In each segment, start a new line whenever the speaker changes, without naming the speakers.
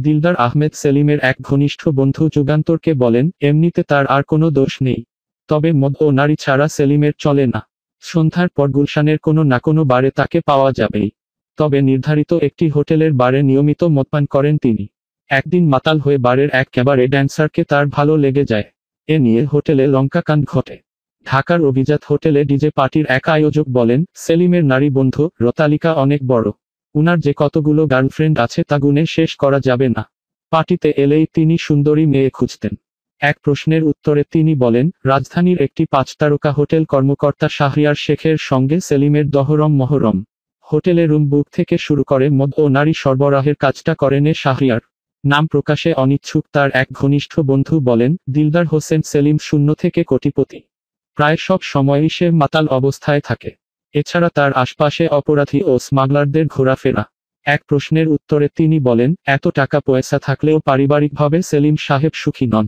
দিলদার আহমেদ সেলিমের এক ঘনিষ্ঠ বন্ধু যুগান্তরকে বলেন, এমনিতে তার আর কোনো দোষ নেই। তবে মদ ও নারী ছাড়া সেলিমের চলে না। সন্ধ্যার পর গুলশানের কোনো না কোনো বারে তাকে পাওয়া যাবেই। তবে নির্ধারিত একটি হোটেলের বারে নিয়মিত মদপান করেন তিনি। একদিন মাতাল হয়ে বারের এক ক্যাবারে ড্যান্সারকে তার ভালো লেগে যায়। এ নিয়ে হোটেলে লঙ্কাকাণ্ড ঘটে। ঢাকার অভিজাত হোটেলে ডিজে পার্টির এক আয়োজক বলেন, সেলিমের নারী বন্ধু রতালিকা অনেক বড়। উনার যে কতগুলো গার্লফ্রেন্ড আছে তা গুনে শেষ করা যাবে না। পার্টিতে এলেই তিনি সুন্দরী মেয়ে খুঁজতেন। এক প্রশ্নের উত্তরে তিনি বলেন, রাজধানীর একটি পাঁচতারকা হোটেল কর্মকর্তা শাহরিয়ার শেখের সঙ্গে সেলিমের দহরম মহরম। হোটেলে রুম বুক থেকে শুরু করে মদ ও নারী সরবরাহের কাজটা করেন শাহরিয়ার। নাম প্রকাশে অনিচ্ছুক তার এক ঘনিষ্ঠ বন্ধু বলেন, দিলদার হোসেন সেলিম শূন্য থেকে কোটিপতি। প্রায় সব সময়ই সে মাতাল অবস্থায় থাকে। এছাড়া তার আশপাশে অপরাধী ও স্মাগলারদের ঘোরাফেরা। এক প্রশ্নের উত্তরে তিনি বলেন, এত টাকা পয়সা থাকলেও পারিবারিকভাবে সেলিম সাহেব সুখী নন।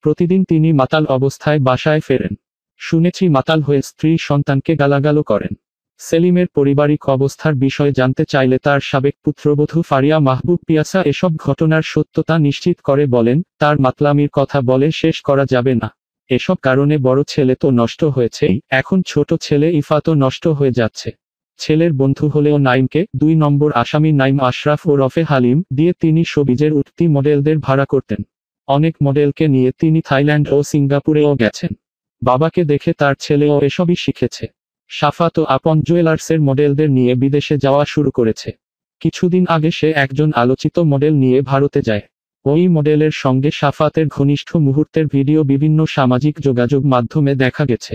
প্রতিদিন তিনি মাতাল অবস্থায় বাসায় ফেরেন। শুনেছি মাতাল হয়ে স্ত্রী সন্তানকে গালাগালো করেন। সেলিমের পারিবারিক অবস্থার বিষয়ে জানতে চাইলে তার সাবেক পুত্রবধূ ফারিয়া মাহবুব পিয়াসা এসব ঘটনার সত্যতা নিশ্চিত করে বলেন, তার মাতলামির কথা বলে শেষ করা যাবে না। এসব কারণে বড় ছেলে তো নষ্ট হয়েছেই এখন ছোট ছেলে ইফাতও নষ্ট হয়ে যাচ্ছে। ছেলের বন্ধু হলেও নাইমকে দুই নম্বর আসামি নাইম আশরাফ ও রফে হালিম দিয়ে তিনি সবিজের উঠতি মডেলদের ভাড়া করতেন। অনেক মডেলকে নিয়ে তিনি থাইল্যান্ড ও সিঙ্গাপুরেও গেছেন। বাবাকে দেখে তার ছেলেও এসবই শিখেছে। সাফাত ও আপন জুয়েলার্সের মডেলদের নিয়ে বিদেশে যাওয়া শুরু করেছে। কিছুদিন আগে সে একজন আলোচিত মডেল নিয়ে ভারতে যায়। ওই মডেলের সঙ্গে সাফাতের ঘনিষ্ঠ মুহূর্তের ভিডিও বিভিন্ন সামাজিক যোগাযোগ মাধ্যমে দেখা গেছে।